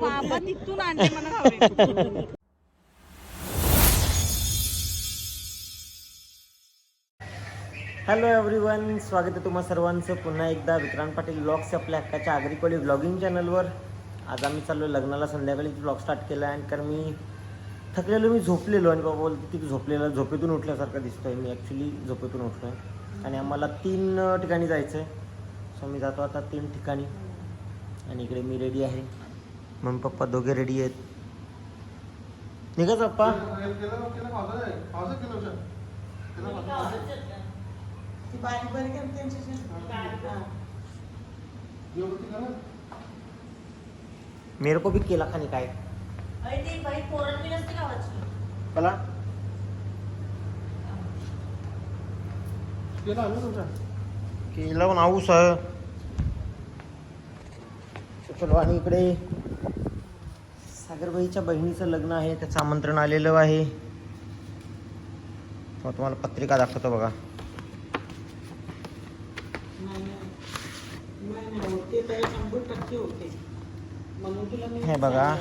बाबा तिथून आणले मला हॅलो एव्हरीवन स्वागत आहे तुम्हा सर्वांचं. पुन्हा एकदा विक्रांत पाटील ब्लॉग्स आपल्या हक्काच्या आगरीकोळी ब्लॉगिंग चॅनलवर. आज आम्ही चाललो लग्नाला संध्याकाळी ब्लॉग स्टार्ट केला आहे आणि कारण मी थकलेलो मी झोपलेलो आणि बाबा बोलते की झोपलेला झोपेतून उठल्यासारखं दिसतोय. मी ॲक्च्युली झोपेतून उठलो आहे आणि आम्हाला तीन ठिकाणी जायचं आहे सो मी जातो आता तीन ठिकाणी. आणि इकडे मी रेडी आहे. मम्मी पप्पा दोघे रेडी आहेत. निघाच पप्पा मेरे को भी केला खाने काय अरे ते बाई पोरण बी नसते गावाची. कला पण आऊस आणि इकडे सागरबाईच्या बहिणीचं लग्न आहे त्याचं आमंत्रण आलेलं आहे. मग तुम्हाला पत्रिका दाखवतो बघा. हे बघा.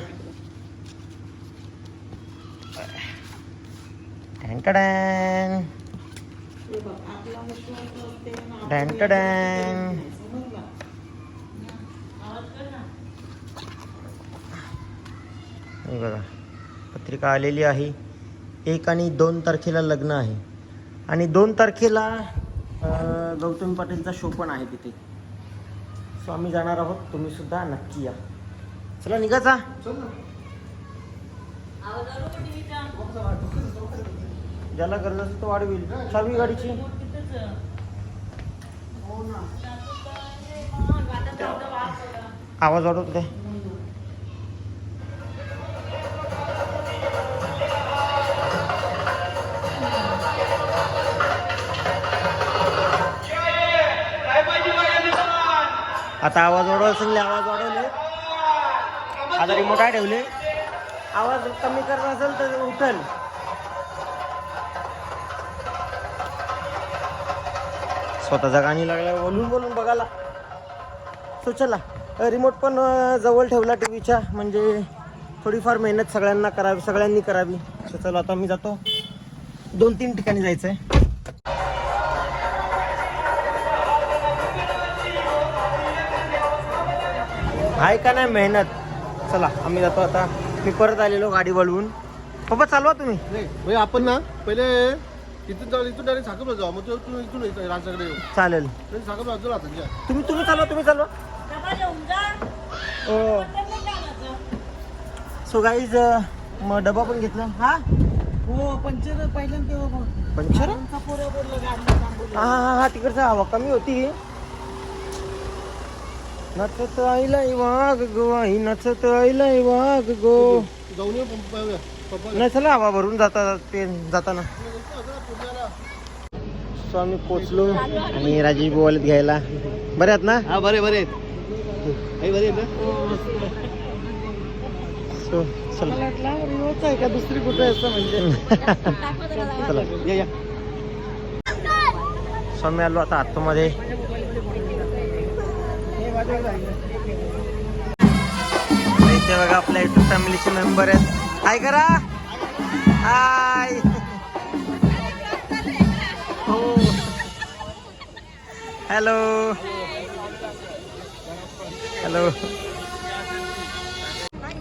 टँटडॅन टँटडॅन हे बघा पत्रिका आलेली आहे. एक आणि दोन तारखेला लग्न आहे. आणि दोन तारखेला गौतमी पाटीलचा शो पण आहे तिथे. सो आम्ही जाणार आहोत तुम्ही सुद्धा नक्की या. चला निघाचा आवाज आलो का टीव्हीचा? ज्याला गरज असेल तो वाढवेल. चालवी गाडीची. आवाज वाढवत काय आता आवाज वाढवत सांगले आवाज वाढवले. आता रिमोट आहे ठेवले. आवाज कमी करणार असेल तर उठल. स्वतःचा गाणी लागला बोलून बोलून बघायला. सो चला रिमोट पण जवळ ठेवला टी व्हीच्या म्हणजे थोडीफार मेहनत सगळ्यांना करावी सगळ्यांनी करावी. सो चला आता मी जातो. दोन तीन ठिकाणी जायचं आहे आहे का नाही मेहनत? चला आम्ही जातो आता. मी परत आलेलो गाडी वळवून. पप्पा चालवा तुम्ही. नाही म्हणजे आपण ना पहिले इथून जाऊ इथून डायरेक्ट साखर जाऊ. मग तू इथून येऊ चालेल. साखर बाजूला राहतात घ्या तुम्ही तुम्ही चालवा तुम्ही चालवा. डबा घेऊन जा. हो. सो गाईज मग डबा पण घेतला? हा? हो पंचर पहिल्यांदा तेव्हा पंचर? आमचा पोरं बोललं गाडी थांबवली. हा हा हा तिकडचा हवा कमी होती. नचत आईलाय वाघ गो आई नचत आईलाय वाघ गो. जाऊन ये पंप- नाही चला हवा भरून जाता ते जाताना. सो आम्ही पोचलो आणि राजेश बोवालेत घ्यायला. बरे आहेत ना? हा बरे बरे ना? सो चला. का? दुसरी कुठे असं म्हणजे. चला. या या. सो आम्ही आलो आता आतमध्ये. इथे बघा आपल्या युट्यूब फॅमिलीचे मेंबर आहेत. हाय करा. हाय. हो. हॅलो. हॅलो.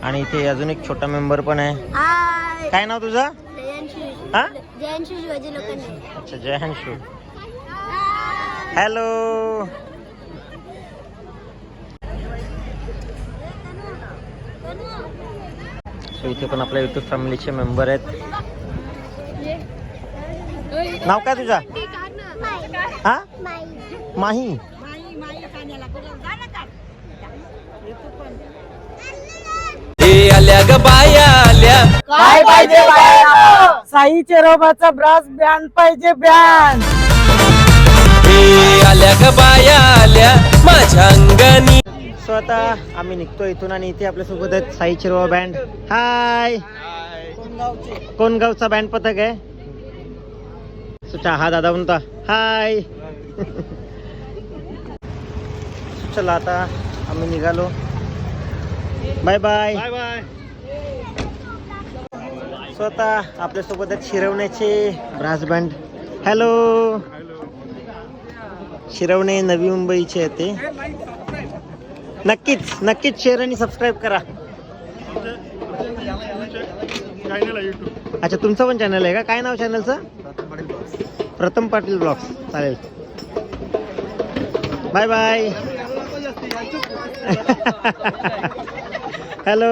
आणि इथे अजून एक छोटा मेंबर पण आहे. काय नाव तुझं? जयंशी. हा? जयंशी शिवाजी अच्छा जयहांशू हॅलो. सो इथे पण आपल्या युट्यूब फॅमिलीचे मेंबर आहेत. नाव काय तुझा? हा? माही. काय पाहिजे साई चेरोबाचा ब्रास बँड पाहिजे बँड. आल्या ग बाया आल्या. माझ्या अंगणी. सो आता आम्ही निघतो इथून आणि इथे आपल्यासोबत आहेत साई चिरवा बँड हाय कोण गावचा बँड पथक आहे? सुचा हा दादा म्हणता हाय चला आता आम्ही निघालो. बाय बाय बाय बाय स्वतः आपल्यासोबत आहेत शिरवण्याचे brass band hello Shirvane Navi मुंबईचे आहे ते. नक्कीच नक्कीच शेअर आणि सबस्क्राईब करा. चॅनल आहे युट्यूब अच्छा तुमचं पण चॅनल आहे का? काय नाव चॅनलचं प्रथम पाटील ब्लॉग्स चालेल. बाय बाय हॅलो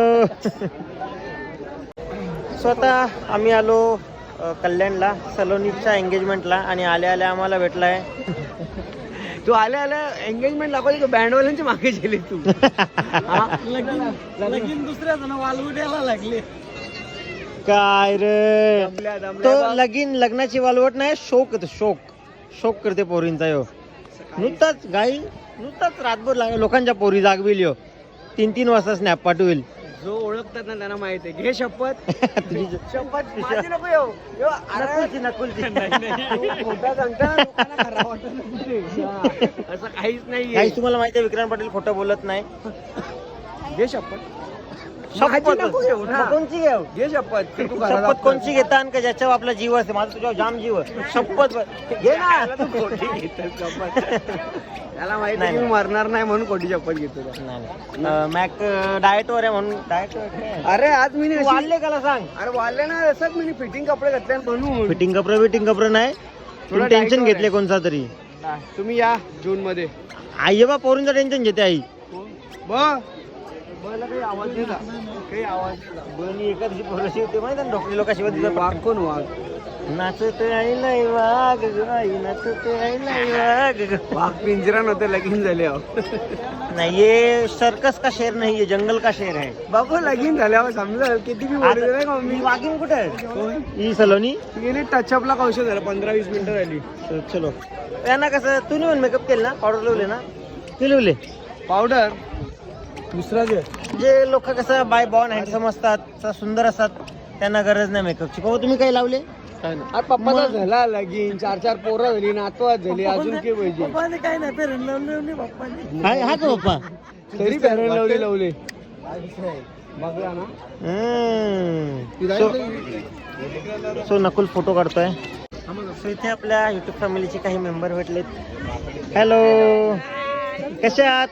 स्वतः आम्ही आलो कल्याणला सलोनीच्या एंगेजमेंटला आणि आल्या आल्या आम्हाला भेटलाय. तू आल्या आल्या एंगेजमेंट दाखवली तू बँडवाल्यांची मागे गेली तू. लगीन दुसऱ्या जण वालवड्याला लागले. काय रे? तो लगीन लग्नाची वालवट नाही शोक शोक शोक करते पोरींचा यो. नुकताच गाई नुकताच रातभर लाग लोकांच्या पोरी जागविल यो तीन तीन वाजता स्नॅप पाठवेल. ओळखतात ना त्यांना माहीत आहे. घे शपथ. शपथ. माझी नको येऊ. यो, अरे, नकुलची. नकुलची तू खोटा सांगता ना, लोकांना खरं वाटत नाही. हा, असं काहीच काही तुम्हाला माहिती आहे विक्रांत पाटील खोटं बोलत नाही. घे शपथ. माझी नको घेऊ ना. मग कोणची घेऊ? घे शपथ. की तू शपथ कोणची घेता आणि का ज्याच्यावर आपला जीव असते? माझा तुझ्यावर जाम जीव आहे. शपथ घे ना. त्याला तू खोटी घेतोस शपथ? त्याला माहिती नाही, आहे की मी. मरणार नाही म्हणून खोटी शपथ घेतो. मॅक डाएट वर आहे म्हणून डाएट अरे आज मी नाही अशी- वाढले का सांग? अरे वाढले ना. असंच मी फिटिंग कपडे घातले म्हणून फिटिंग कपडे फिटिंग कपडे नाही. थोडं टेन्शन diet वर घेतले आहे. कोणता तरी. तुम्ही या जून मध्ये आई बा पोरींचं टेन्शन घेते आई. ब बला काही आवाज का? काही आवाज का? बनी एका दिवशी पोरशी होते माहिती ना शिवाय वाघ कोण वाघ? नाचत आई नाही वाघ ग आई नाचत आई नाही वाघ. वाघ पिंजरा नव्हते लगीन झाले. नाही ये सर्कस का शेर नाही ये जंगल का शेर है बाबू लगीन झाल्यावर समजा किती बी बोलले नाही का मी मी वागिन कुठे आहे? ही सलोनी? गेली टचअपला कौशल झालं पंधरा वीस मिनिटं झाली. चल, चलो त्यांना कसं तू नाही मेकअप केलं ना? पावडर लावले ना? ते लावले पावडर दुसरा जे जे लोक कसं बाय बॉन हँडसम असतात सुंदर असतात त्यांना गरज नाही मेकअपची बाबा तुम्ही काही लावले? काय नाही. अरे पप्पाचा झाला लगीन चार चार पोरं झाली नातवात झाली अजून काय पाहिजे काय नाही पेरण लावले हा का पप्पा? तरी पॅरल लावले लावले. बघला ना. ती सो नकुल फोटो काढतोय. सो इथे आपल्या युट्यूब फॅमिलीचे काही मेंबर भेटलेत. हॅलो कसे आहात?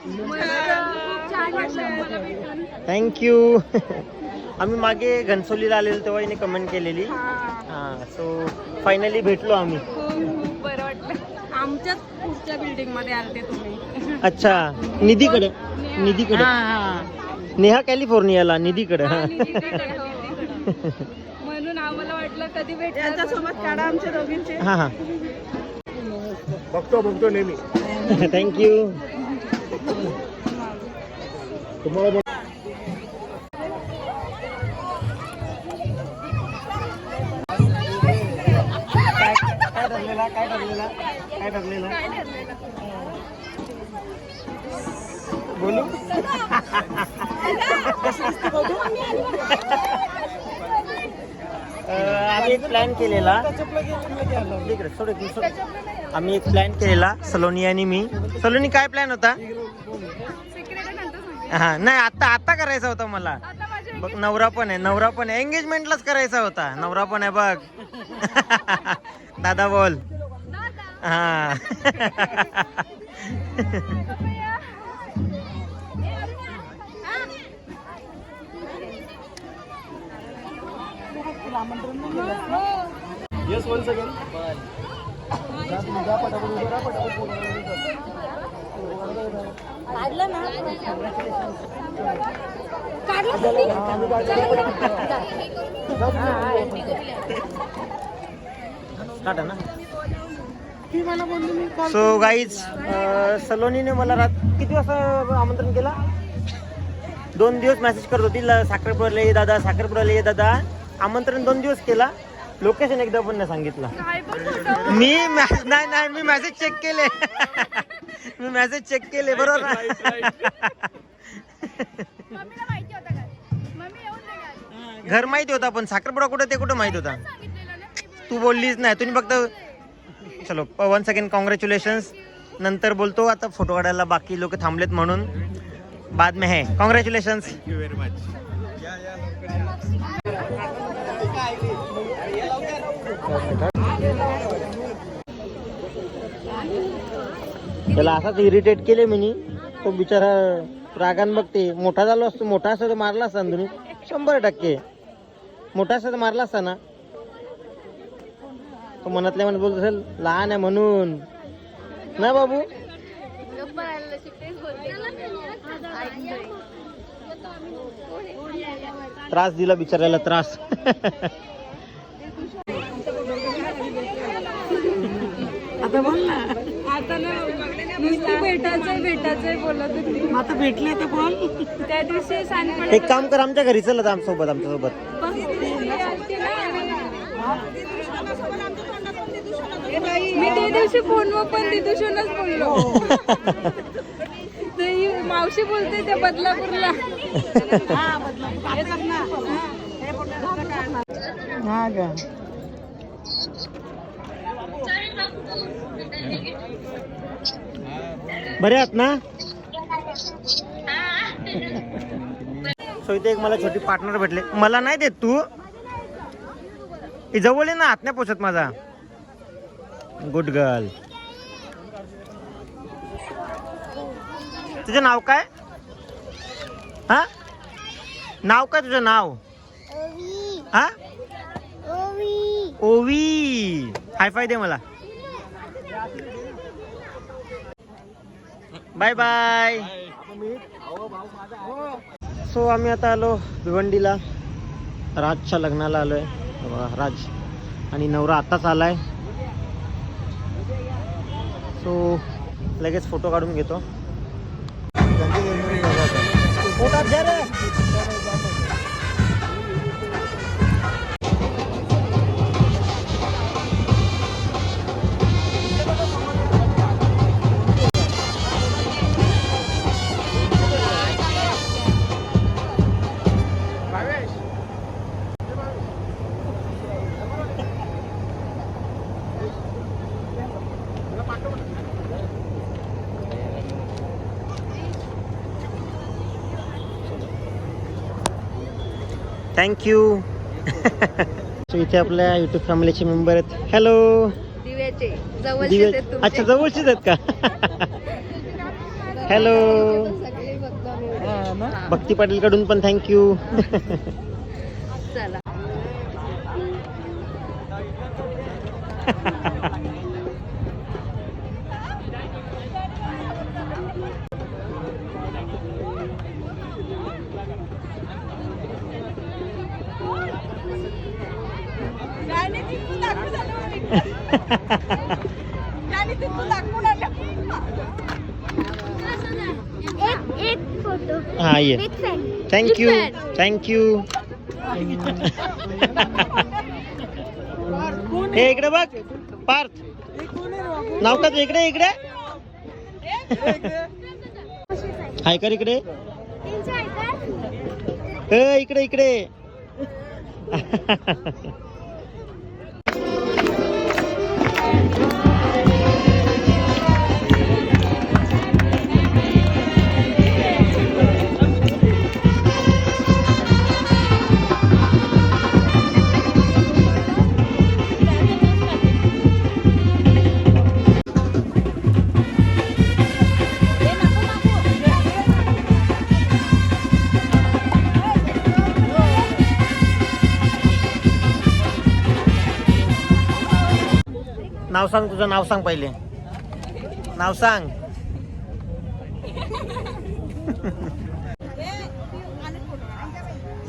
थँक्यू आम्ही मागे घनसोलीला आलेलो तेव्हा हिने कमेंट केलेली. हां. सो फायनली भेटलो आम्ही. बरं वाटलं. आमच्याच पुढच्या बिल्डिंगमध्ये आलते तुम्ही. अच्छा निधीकडे. निधीकडे. नेहा कॅलिफोर्नियाला निधीकडे. हां म्हणून आम्हाला वाटलं कधी भेट त्यांच्यासोबत काढा आमच्या दोघींचे. हां हां. बघतो बघतो नेहमी. थँक्यू तुम्हाला काय काय ठरलेला? काय ठरलेला? काय ठरलेला? बोलू? आम्ही एक प्लॅन केलेला. आम्ही एक प्लॅन केलेला सलोनी आणि मी. सलोनी काय प्लॅन होता? हा नाही आता आता करायचा होता मला. बघ नवरा पण आहे नवरा पण आहे. एंगेजमेंटलाच करायचा होता. नवरा पण आहे बघ. दादा बोल. हा. येस वन सेकंड काढलं ना? स्टार्ट आहे ना. सो गाईज सलोनीने मला रात किती वाजता आमंत्रण केला? दोन दिवस मेसेज करत होती ल- साखरपुड्याला ये दादा साखरपुड्याला ये दादा. आमंत्रण दोन दिवस केला. लोकेशन एकदा पण नाही सांगितलं. मी मॅ- नाही नाही मी मेसेज चेक केले. मी मेसेज चेक केले बरोबर? ना मम्मीला माहिती होतं का? मम्मी येऊन नाही आली. घर माहिती होता पण साखरपुडा कुठं ते कुठं माहीत होता? तू बोललीच नाही तुम्ही फक्त चलो वन सेकंड कॉंग्रॅच्युलेशन्स नंतर बोलतो आता फोटो काढायला बाकी लोक थांबलेत म्हणून. बाद में है. कॉंग्रॅच्युलेशन्स त्याला असाच इरिटेट केले मी तो बिचारा रागान बघते मोठा झालो असतो मोठा असतो तर मारला असता ना तुम्ही. शंभर टक्के. मोठा असता तर मारला असता ना. तो मनातल्या मनात बोलत असेल लहान आहे म्हणून. ना बाबू? त्रास दिला बिचारायला त्रास. आता बोल ना. आता ना नुसतं भेटायचंय भेटायचंय बोलत होती. आता भेटले तर बोल. त्या दिवशी सांगपडे एक काम कर आमच्या घरी चलत आमच्यासोबत. आमच्यासोबत मी त्या दिवशी फोनवर पण दिदूशूनच बोललो. ते ही मावशी बोलते त्या बदलापूरला. हा का बरे आहात ना? सो इथे एक मला छोटी पार्टनर भेटले. मला नाही देत तू. जवळ आहे ना हात नाही पोचत माझा. गुड गर्ल तुझं नाव काय? हा? नाव काय तुझं नाव? हा? ओवी. हाय फाय दे मला. Bye bye. सो आम्ही आता आलो भिवंडीला. राजच्या लग्नाला आलोय. हे राज आणि नवरा आताच आलाय. सो लगेच फोटो काढून घेतो. पोटात थँक्यू सो इथे आपल्या युट्यूब फॅमिलीचे मेंबर आहेत. हॅलो दिव्याचे. अच्छा जवळचीच आहेत का? हॅलो भक्ती पाटील कडून पण थँक्यू चला एक एक फोटो ये बिग फॅन थँक्यू थँक्यू हे इकडे बघ. पार्थ. नाव का? इकडे इकडे. हाय कर इकडे. ए, इकडे इकडे. सांग तुझं नाव सांग पहिले. नाव सांग.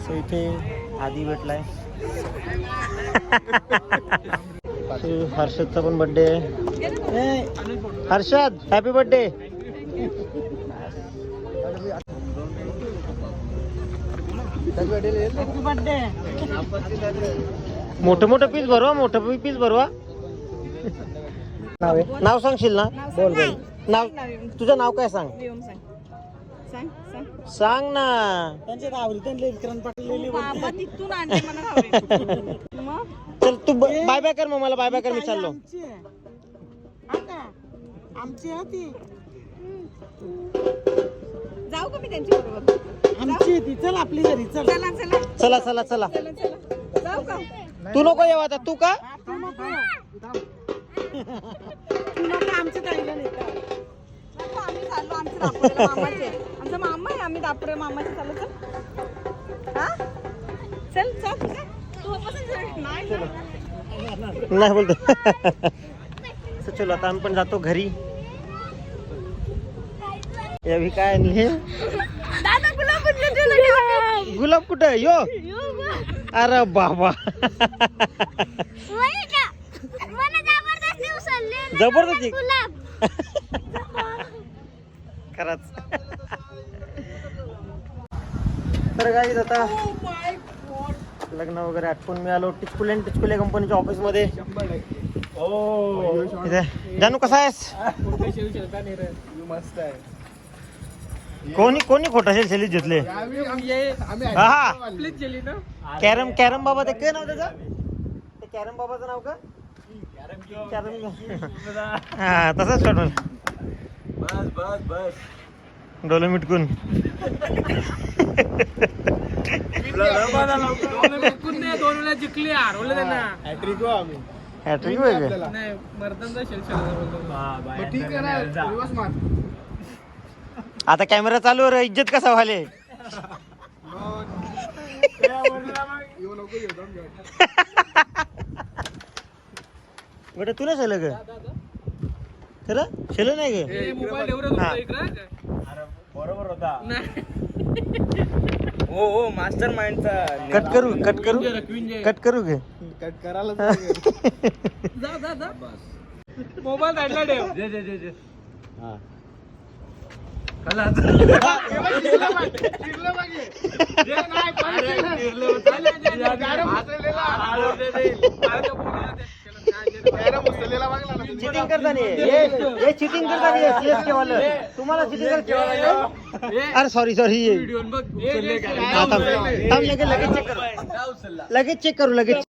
सो इथे आधी भेटलाय. हर्षदचा पण बर्थडे आहे. हर्षद हॅपी बर्थडे मोठं मोठं पीस भरवा मोठं पीस भरवा. नाव आहे? नाव सांगशील ना? बोल बोल. नाव तुझं नाव काय सांग? सांग. सांग सांग. ना. बाबा तिथून आणले मला मग? चल तू बाय बाय कर मग मला बाय बाय कर मी चाललो. आमची. जाऊ का मी त्यांच्या बरोबर आमची आहे ती चल आपली घरी चल. चला चला. चला चला चला. चला चला. जाऊ का? तू नको येऊ आता तू का? नेता नको, आम्ही चाललो आमचे मामाचे आमचा मामा आहे आम्ही दापोरे मामाचे चाललो चल हा चल चल. तू वापस. नाही. नाही बोलतो तर चलो आता आम्ही पण जातो घरी या भी काय नाही दादा गुलाब? गुलाब कुठं? यो अरे बाबा वही का? मला जबरदस्ती उचलले. जबरदस्ती? खरंच. तर काय आता लग्न वगैरे आटपून मी आलो टिचकुले आणि टिचकुले कंपनीच्या ऑफिसमध्ये. इथे. जानू कसा आहेस? मस्त आहे कोणी कोणी खोटा शेल घेतले? हा कॅरम कॅरम बाबा ते काय नाव त्याचं? ते कॅरम बाबाचं नाव का? हा तसंच काढून बस बस बस. डोलं मिटकून. हॅट्रिक हो आम्ही. हॅट्रिक होय काय? मग ठीक आहे ना दिवस मार. आता कॅमेरा चालू रे इज्जत कसा व्हाले येऊ नको. बेटा तू नाही शेलं ग खरं शेलं नाही ग हा. बरोबर होता हो हो मास्टर माइंडचा कट करू कट करू कट करू गे कट करायलाच लागेल. मोबाईल ठेव हा. नाही, चिटिंग करताना हे. हे चिटिंग करताना सीएसके वालं. तुम्हाला चिटिंग करायला अरे सॉरी सॉरी लगेच चेक करू. लगेच चेक करू लगेच